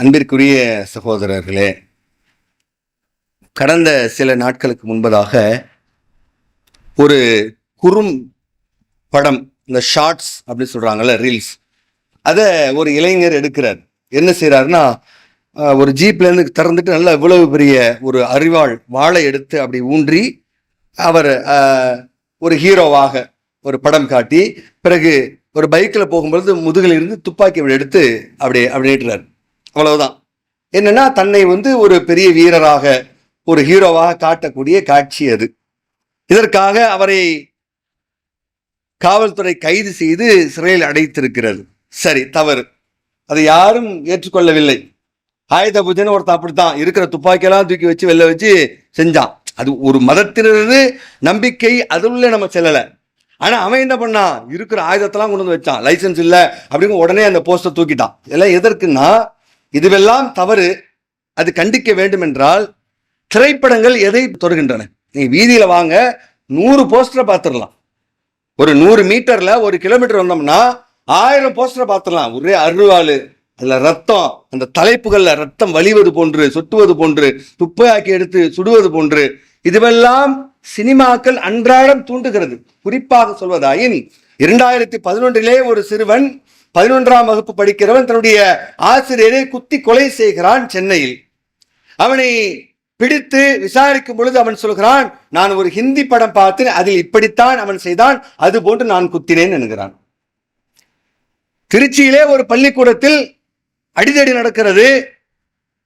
அன்பிற்குரிய சகோதரர்களே கடந்த சில நாட்களுக்கு முன்பதாக ஒரு குறும் படம் இந்த ஷார்ட்ஸ் அப்படின்னு சொல்கிறாங்கல்ல ரீல்ஸ் அதை ஒரு இளைஞர் எடுக்கிறார். என்ன செய்கிறாருன்னா ஒரு ஜீப்லேருந்து திறந்துட்டு நல்லா இவ்வளவு பெரிய ஒரு அறிவாள் வாளை எடுத்து அப்படி ஊன்றி அவர் ஒரு ஹீரோவாக ஒரு படம் காட்டி பிறகு ஒரு பைக்கில் போகும்பொழுது முதுகிலிருந்து துப்பாக்கி அப்படி எடுத்து அப்படி அப்படி நீட்டுறாரு அவ்வளவுதான். என்னன்னா தன்னை வந்து ஒரு பெரிய வீரராக ஒரு ஹீரோவாக காட்டக்கூடிய காட்சி அது. இதற்காக அவரை காவல்துறை கைது செய்து சிறையில் அடைத்திருக்கிறது. சரி தவறு. அதை யாரும் ஏற்றுக்கொள்ளவில்லை. ஆயுத பூஜைன்னு ஒருத்தன் அப்படித்தான். இருக்கிற துப்பாக்கியெல்லாம் தூக்கி வச்சு வெளில வச்சு செஞ்சான். அது ஒரு மதத்தினரது நம்பிக்கை அதுல நம்ம செல்லலை. ஆனால் அவன் என்ன பண்ணான்? இருக்கிற ஆயுதத்தெல்லாம் கொண்டு வந்து வச்சான். லைசன்ஸ் இல்லை அப்படின்னு உடனே அந்த போஸ்டர் தூக்கிட்டான். இதெல்லாம் எதற்குன்னா இதுவெல்லாம் தவறு. அது கண்டிக்க வேண்டும் என்றால் திரைப்படங்கள் எதை தொடுகின்றன? நீ வீதியில் வாங்க நூறு போஸ்டரை பார்த்துடலாம். ஒரு நூறு மீட்டரில் ஒரு கிலோமீட்டர் வந்தோம்னா ஆயிரம் போஸ்டரை பார்த்துடலாம். ஒரே அருவாள் அதில் ரத்தம் அந்த தலைப்புகளில் ரத்தம் வலிவது போன்று சொட்டுவது போன்று துப்பாக்கி எடுத்து சுடுவது போன்று இதுவெல்லாம் சினிமாக்கள் அன்றாடம் தூண்டுகிறது. குறிப்பாக சொல்வதாயின் இரண்டாயிரத்தி பதினொன்றிலே ஒரு சிறுவன் பதினொன்றாம் வகுப்பு படிக்கிறவன் தன்னுடைய ஆசிரியரை குத்தி கொலை செய்கிறான் சென்னையில். அவனை பிடித்து விசாரிக்கும் பொழுது அவன் சொல்கிறான் நான் ஒரு ஹிந்தி படம் பார்த்தேன் அதில் இப்படித்தான் அவன் செய்தான் அது போன்று நான் குத்தினேன் என்கிறான். திருச்சியிலே ஒரு பள்ளிக்கூடத்தில் அடிதடி நடக்கிறது.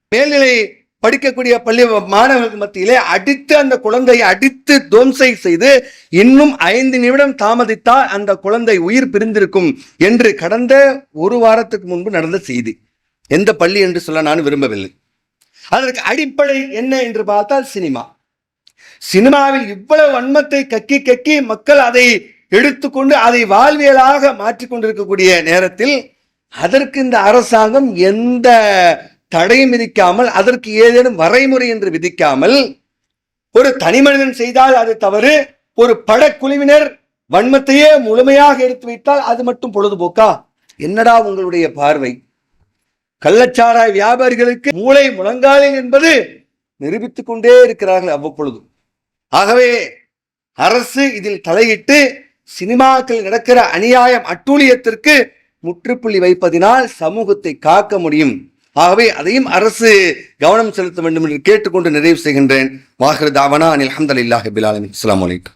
மேல்நிலை படிக்கக்கூடிய பள்ளி மாணவர்களுக்கு மத்தியிலே அடித்து அந்த குழந்தையை அடித்து துவம்சை செய்து இன்னும் ஐந்து நிமிடம் தாமதித்தால் அந்த குழந்தை உயிர் பிரிந்திருக்கும் என்று கடந்த ஒரு வாரத்துக்கு முன்பு நடந்த செய்தி. எந்த பள்ளி என்று சொல்ல நான் விரும்பவில்லை. அதற்கு அடிப்படை என்ன என்று பார்த்தால் சினிமா. சினிமாவில் இவ்வளவு வன்மத்தை கக்கி கக்கி மக்கள் அதை எடுத்துக்கொண்டு அதை வாழ்வியலாக மாற்றிக் கொண்டிருக்கக்கூடிய நேரத்தில் அதற்கு இந்த அரசாங்கம் எந்த தடையும் விதிக்காமல் அதற்கு ஏதேனும் வரைமுறை என்று விதிக்காமல் ஒரு தனி மனிதன் செய்தால் அது தவறு ஒரு படக்குழுவினர் வன்மத்தையே முழுமையாக எடுத்து வைத்தால் அது மட்டும் பொழுதுபோக்கா? என்னடா உங்களுடைய பார்வை? கள்ளச்சாராய வியாபாரிகளுக்கு மூளை முழங்காலில் என்பது நிரூபித்துக் கொண்டே இருக்கிறார்கள் அவ்வப்பொழுது. ஆகவே அரசு இதில் தலையிட்டு சினிமாக்கள் நடக்கிற அநியாயம் அட்டூழியத்திற்கு முற்றுப்புள்ளி வைப்பதினால் சமூகத்தை காக்க முடியும். ஆகவே அதையும் அரசு கவனம் செலுத்த வேண்டும் என்று கேட்டுக்கொண்டு நிறைவு செய்கின்றேன். வாஹர் தாவனா அனில் அஹமதுல்லாஹி பிலாலின் அஸ்ஸலாமு வலைக்கம்